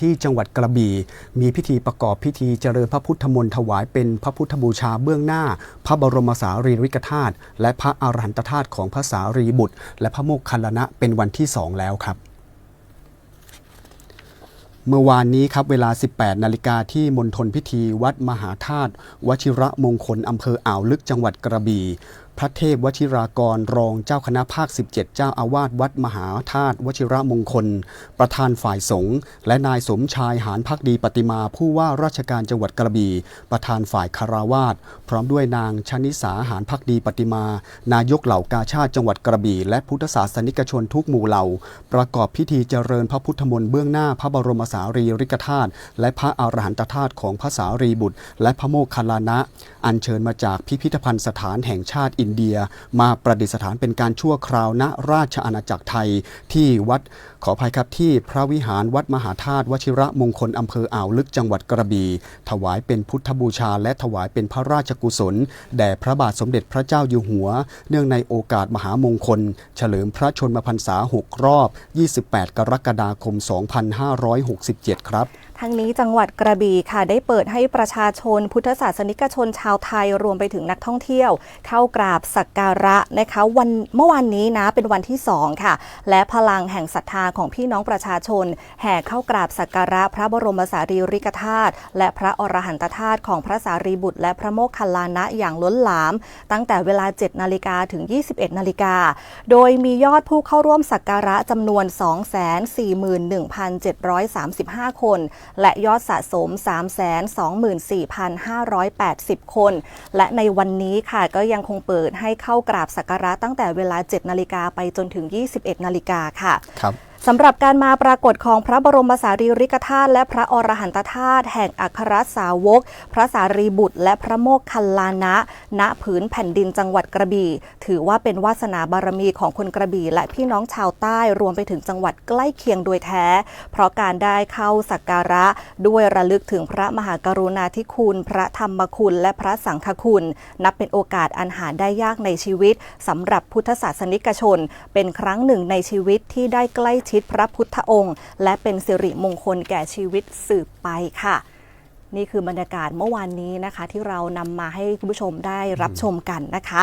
ที่จังหวัดกระบี่มีพิธีประกอบพิธีเจริญพระพุทธมนต์ถวายเป็นพระพุทธบูชาเบื้องหน้า พระบรมสารีริกธาตุและพระอารหันตธาตุของพระสารีบุตร และพระโมคคัลลานะเป็นวันที่สองแล้วครับ เมื่อวานนี้ครับเวลา 18 นาฬิกาที่มณฑลพิธีวัดมหาธาตุวชิระมงคลอำเภออ่าวลึกจังหวัดกระบี่พระเทพวชิรากรรองเจ้าคณะภาค 17 เจ้าอาวาสวัดมหาธาตุวชิระมงคล ประธานฝ่ายสงฆ์และนายสมชายหานพักดีปฏิมาผู้ว่าราชการจังหวัดกระบี่ ประธานฝ่ายคาราวาสพร้อมด้วยนางชนิสาหานพักดีปฏิมา นายกเหล่ากาชาติจังหวัดกระบี่ และพุทธศาสนิกชนทุกหมู่เหล่า ประกอบพิธีเจริญพระพุทธมนต์เบื้องหน้าพระบรมสารีริกธาตุและพระอาหารหันตธาตุของพระสารีบุตร และพระโมคคัลลานะ อัญเชิญมาจากพิพิธภัณฑ์สถานแห่งชาติอินเดีย มาประดิษฐานเป็นการชั่วคราวณราชอาณาจักรไทยที่วัดขออภัยครับที่พระวิหารวัดมหาธาตุวชิระมงคลอำเภออ่าวลึกจังหวัดกระบี่ถวายเป็นพุทธบูชา และถวายเป็นพระราชกุศล แด่พระบาทสมเด็จพระเจ้าอยู่หัว เนื่องในโอกาสมหามงคล เฉลิมพระชนมพรรษา 6 รอบ 28 กรกฎาคม 2567 ครับ ทั้งนี้จังหวัดกระบี่ค่ะได้เปิดให้ประชาชน พุทธศาสนิกชนชาวไทยรวมไปถึงนักท่องเที่ยว เข้ากราบสักการะนะคะวันเมื่อวานนี้นะเป็นวันที่ 2 ค่ะ และพลังแห่งศรัทธาของพี่น้องประชาชน แห่เข้ากราบสักการะพระบรมสารีริกธาตุและพระอรหันตธาตุของพระสารีบุตร และพระโมคคัลลานะอย่างล้นหลาม ตั้งแต่เวลา 7 นาฬิกาถึง 21 นาฬิกา โดยมียอดผู้เข้าร่วมสักการะจำนวน 241,735 คนและยอดสะสม 324,580 คน และในวันนี้ค่ะก็ยังคงเปิดให้เข้ากราบสักการะตั้งแต่เวลา 7 นาฬิกาไปจนถึง 21 นาฬิกาค่ะครับ สำหรับการมาปรากฏของพระบรมสารีริกธาตุและพระอรหันตธาตุแห่งอัครสาวก พระสารีบุตร และพระโมคคัลลานะ ณผืนแผ่นดินจังหวัดกระบี่ ถือว่าเป็นวาสนาบารมีของคนกระบี่ และพี่น้องชาวใต้รวมไปถึงจังหวัดใกล้เคียงโดยแท้ เพราะการได้เข้าสักการะด้วยระลึกถึงพระมหากรุณาธิคุณ พระธรรมคุณและพระสังฆคุณ นับเป็นโอกาสอันหาได้ยากในชีวิตสำหรับพุทธศาสนิกชน เป็นครั้งหนึ่งในชีวิตที่ได้ใกล้ชิดพระพุทธองค์ และเป็นสิริมงคลแก่ชีวิตสืบไปค่ะ นี่คือบรรยากาศเมื่อวานนี้นะคะ ที่เรานำมาให้คุณผู้ชมได้รับชมกันนะคะ